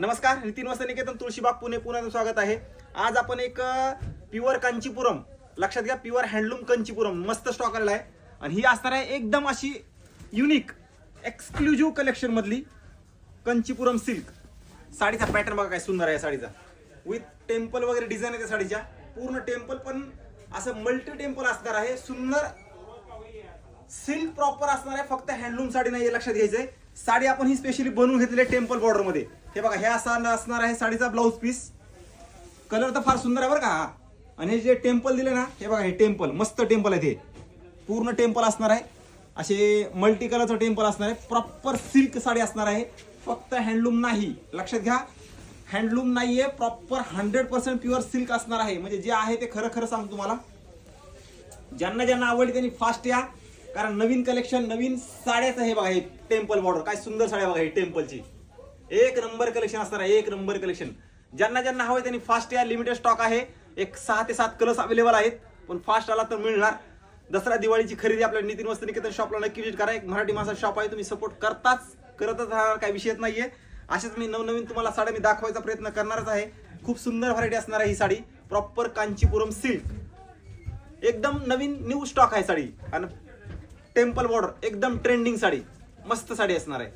नमस्कार नितीन वाजता निकेतन तुळशीबाग पुणे पुन्हा स्वागत आहे. आज आपण एक प्युअर कांचीपुरम. लक्षात घ्या प्युअर हँडलूम कांचीपुरम. मस्त स्टॉक आलेला आहे आणि ही असणार आहे एकदम अशी युनिक एक्सक्लुझिव्ह कलेक्शन मधली कंचीपुरम सिल्क साडीचा पॅटर्न बघा काय सुंदर आहे साडीचा. विथ टेम्पल वगैरे डिझाईन आहे त्या साडीच्या. पूर्ण टेम्पल पण असं मल्टी टेम्पल असणार आहे. सुंदर सिल्क प्रॉपर असणार आहे फक्त हँडलूम साडी नाही लक्षात घ्यायचंय. साडी आपण ही स्पेशली बनवून घेतलेली आहे टेम्पल बॉर्डरमध्ये. हे बघा हे असा असणार आहे साडीचा ब्लाऊज पीस कलर तर फार सुंदर आहे बरं का आणि हे जे टेम्पल दिले ना हे बघा हे टेम्पल मस्त टेम्पल आहे ते. पूर्ण टेम्पल असणार आहे. असे मल्टी कलरचं टेम्पल असणार आहे. प्रॉपर सिल्क साडी असणार आहे. फक्त हँडलूम नाही लक्षात घ्या. हँडलूम नाही आहे proper hundred percent pure silk असणार आहे. म्हणजे जे आहे ते खरं खरं सांगतो तुम्हाला. ज्यांना ज्यांना आवडली त्यांनी फास्ट या. कारण नवीन कलेक्शन नवीन साड्याचं हे बघा हे टेम्पल बॉर्डर काय सुंदर साड्या बघा हे टेम्पलची एक नंबर कलेक्शन असणार आहे एक नंबर कलेक्शन ज्यांना ज्यांना हवं त्यांनी फास्ट या लिमिटेड स्टॉक आहे. एक सहा ते सात कलर्स अवेलेबल आहेत. पण फास्ट आला तर मिळणार. दसरा दिवाळीची खरेदी आपल्या नितीन वस्त निकेतन शॉपला नक्की विजिट करा. एक मराठी माणसा शॉप आहे तुम्ही सपोर्ट करताच. करतच राहणार काही विषयच नाहीये. असेच मी नवनवीन तुम्हाला साड्या मी दाखवायचा प्रयत्न करणारच आहे. खूप सुंदर व्हरायटी असणार आहे ही साडी. प्रॉपर कांचीपुरम सिल्क एकदम नवीन न्यू स्टॉक आहे साडी. आणि टेम्पल बॉर्डर एकदम ट्रेंडिंग साडी. मस्त साडी असणार आहे.